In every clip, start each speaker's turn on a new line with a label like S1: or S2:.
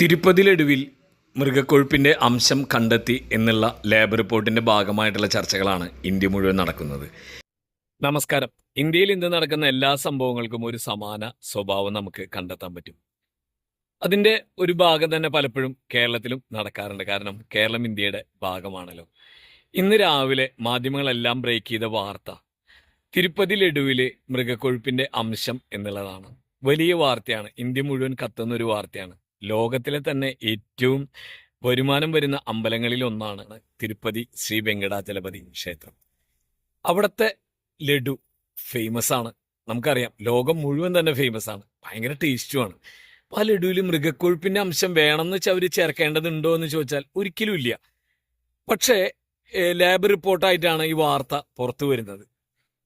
S1: തിരുപ്പതി മൃഗക്കൊഴുപ്പിന്റെ അംശം കണ്ടെത്തി എന്നുള്ള ലേബർ റിപ്പോർട്ടിന്റെ ഭാഗമായിട്ടുള്ള ചർച്ചകളാണ് ഇന്ത്യ മുഴുവൻ നടക്കുന്നത്. നമസ്കാരം. ഇന്ത്യയിൽ ഇന്ന് നടക്കുന്ന എല്ലാ സംഭവങ്ങൾക്കും ഒരു സമാന സ്വഭാവം നമുക്ക് കണ്ടെത്താൻ പറ്റും. അതിന്റെ ഒരു ഭാഗം തന്നെ പലപ്പോഴും കേരളത്തിലും നടക്കാറുണ്ട്. കാരണം കേരളം ഇന്ത്യയുടെ ഭാഗമാണല്ലോ. ഇന്ന് രാവിലെ മാധ്യമങ്ങളെല്ലാം ബ്രേക്ക് ചെയ്ത വാർത്ത തിരുപ്പതി ലഡുവിലെ മൃഗക്കൊഴുപ്പിന്റെ അംശം എന്നുള്ളതാണ്. വലിയ വാർത്തയാണ്. ഇന്ത്യ മുഴുവൻ കത്തുന്ന ഒരു വാർത്തയാണ്. ലോകത്തിലെ തന്നെ ഏറ്റവും വരുമാനം വരുന്ന അമ്പലങ്ങളിൽ ഒന്നാണ് തിരുപ്പതി ശ്രീ വെങ്കടാചലപതി ക്ഷേത്രം. അവിടുത്തെ ലഡു ഫേമസ് ആണ് നമുക്കറിയാം ലോകം മുഴുവൻ തന്നെ ഫേമസ് ആണ് ഭയങ്കര ടേസ്റ്റുമാണ്. അപ്പോൾ ആ ലഡുവിൽ മൃഗക്കൊഴുപ്പിന്റെ അംശം വേണമെന്ന് വെച്ചാൽ അവർ ചേർക്കേണ്ടതുണ്ടോ എന്ന് ചോദിച്ചാൽ ഒരിക്കലും ഇല്ല. പക്ഷേ ലാബ് റിപ്പോർട്ടായിട്ടാണ് ഈ വാർത്ത പുറത്തു വരുന്നത്.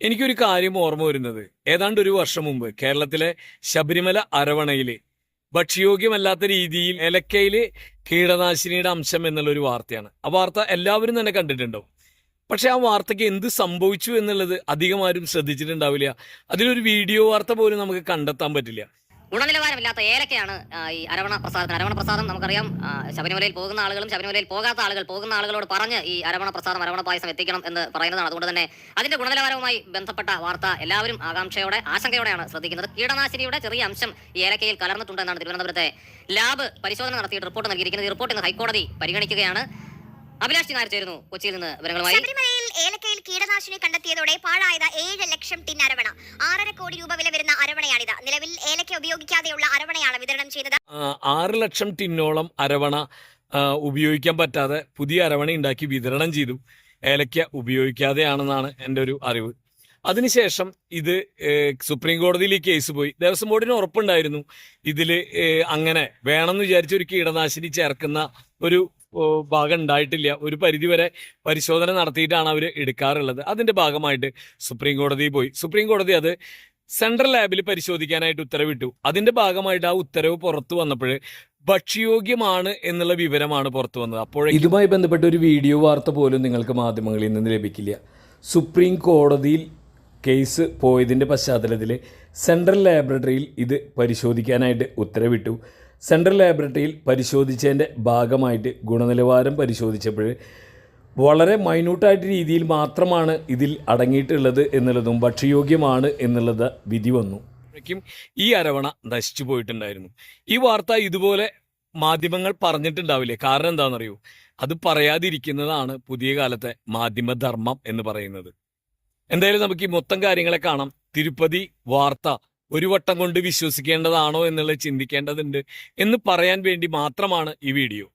S1: എനിക്കൊരു കാര്യം ഓർമ്മ വരുന്നത്. ഏതാണ്ട് ഒരു വർഷം മുമ്പ് കേരളത്തിലെ ശബരിമല അരവണയിൽ ഭക്ഷ്യയോഗ്യമല്ലാത്ത രീതിയിൽ ഏലക്കയിൽ കീടനാശിനിയുടെ അംശം എന്നുള്ളൊരു വാർത്തയാണ്. ആ വാർത്ത എല്ലാവരും തന്നെ കണ്ടിട്ടുണ്ടാവും പക്ഷെ ആ വാർത്തയ്ക്ക് എന്ത് സംഭവിച്ചു എന്നുള്ളത് അധികം ആരും ശ്രദ്ധിച്ചിട്ടുണ്ടാവില്ല. അതിലൊരു വീഡിയോ വാർത്ത പോലും നമുക്ക് കണ്ടെത്താൻ പറ്റില്ല.
S2: ഗുണനിലവാരമില്ലാത്ത ഏലക്കയാണ് ഈ അരവണ പ്രസാദത്തിന് അരവണ പ്രസാദം നമുക്കറിയാം ശബരിമലയിൽ പോകുന്ന ആളുകളും ശബരിമലയിൽ പോകാത്ത ആളുകൾ പോകുന്ന ആളുകളോട് പറഞ്ഞ് ഈ അരവണ പ്രസാദം അരവണ പായസം എത്തിക്കണം എന്ന് പറയുന്നതാണ്. അതുകൊണ്ട് തന്നെ അതിന്റെ ഗുണനിലവാരവുമായി ബന്ധപ്പെട്ട വാർത്ത എല്ലാവരും ആകാംക്ഷയോടെ ആശങ്കയോടെയാണ് ശ്രദ്ധിക്കുന്നത്. കീടനാശിനിയുടെ ചെറിയ അംശം ഈ ഏലക്കയിൽ കലർന്നിട്ടുണ്ടെന്നാണ് തിരുവനന്തപുരത്തെ ലാബ് പരിശോധന നടത്തിയിട്ട് റിപ്പോർട്ട് നൽകിയിരിക്കുന്നത്. ഈ റിപ്പോർട്ട് ഇന്ന് ഹൈക്കോടതി പരിഗണിക്കുകയാണ്. അഭിലാഷ് നായർ ചേരുന്നു. കൊച്ചിയിൽ നിന്ന് വിവരങ്ങളുമായി.
S3: ഏലക്കയിൽ കീടനാശിനി കണ്ടെത്തിയതോടെ പാഴായത് ഏഴ് ലക്ഷം ടിൻ അരവണ. ആറര കോടി രൂപ വില വരുന്ന അരവണയാണിത്. നിലവിൽ ഏലക്ക ഉപയോഗിക്കാതെയുള്ള അരവണയാണ് വിതരണം
S1: ചെയ്തത്. ആറ് ലക്ഷം ടിന്നോളം അരവണ ഉപയോഗിക്കാൻ പറ്റാതെ പുതിയ അരവണ ഉണ്ടാക്കി വിതരണം ചെയ്തു. ഏലക്ക ഉപയോഗിക്കാതെയാണെന്നാണ് എന്റെ ഒരു അറിവ്. അതിനുശേഷം ഇത് സുപ്രീം കോടതിയിൽ ഈ കേസ് പോയി. ദേവസ്വം ബോർഡിന് ഉറപ്പുണ്ടായിരുന്നു. ഇതിൽ അങ്ങനെ വേണമെന്ന് വിചാരിച്ച ഒരു കീടനാശിനി ചേർക്കുന്ന ഒരു ഭാഗം ഉണ്ടായിട്ടില്ല ഒരു പരിധിവരെ പരിശോധന നടത്തിയിട്ടാണ് അവർ എടുക്കാറുള്ളത്. അതിന്റെ ഭാഗമായിട്ട് സുപ്രീം കോടതിയിൽ പോയി. സുപ്രീം കോടതി അത് സെൻട്രൽ ലാബിൽ പരിശോധിക്കാനായിട്ട് ഉത്തരവിട്ടു. അതിന്റെ ഭാഗമായിട്ട് ആ ഉത്തരവ് പുറത്തു വന്നപ്പോൾ ഭക്ഷ്യയോഗ്യമാണ് എന്നുള്ള വിവരമാണ് പുറത്തു വന്നത്. അപ്പോൾ ഇതുമായി ബന്ധപ്പെട്ട ഒരു വീഡിയോ വാർത്ത പോലും നിങ്ങൾക്ക് മാധ്യമങ്ങളിൽ നിന്ന് ലഭിക്കില്ല. സുപ്രീം കോടതിയിൽ കേസ് പോയതിന്റെ പശ്ചാത്തലത്തിൽ സെൻട്രൽ ലാബറട്ടറിയിൽ ഇത് പരിശോധിക്കാനായിട്ട് ഉത്തരവിട്ടു. സെൻട്രൽ ലാബറട്ടറിയിൽ പരിശോധിച്ചതിന്റെ ഭാഗമായിട്ട് ഗുണനിലവാരം പരിശോധിച്ചപ്പോൾ വളരെ മൈന്യൂട്ടായിട്ട് രീതിയിൽ മാത്രമാണ് ഇതിൽ അടങ്ങിയിട്ടുള്ളത് എന്നുള്ളതും ഭക്ഷ്യയോഗ്യമാണ് എന്നുള്ളത് വിധി വന്നു. ഈ അരവണ നശിച്ചു പോയിട്ടുണ്ടായിരുന്നു. ഈ വാർത്ത ഇതുപോലെ മാധ്യമങ്ങൾ പറഞ്ഞിട്ടുണ്ടാവില്ലേ? കാരണം എന്താണെന്നറിയോ? അത് പറയാതിരിക്കുന്നതാണ് പുതിയ കാലത്തെ മാധ്യമധർമ്മം എന്ന് പറയുന്നത്. എന്തായാലും നമുക്ക് ഈ മൊത്തം കാര്യങ്ങളെ കാണാം. തിരുപ്പതി വാർത്ത ഒരു വട്ടം കൊണ്ട് വിശ്വസിക്കേണ്ടതാണോ എന്നുള്ളത് ചിന്തിക്കേണ്ടതുണ്ട് എന്ന് പറയാൻ വേണ്ടി മാത്രമാണ് ഈ വീഡിയോ.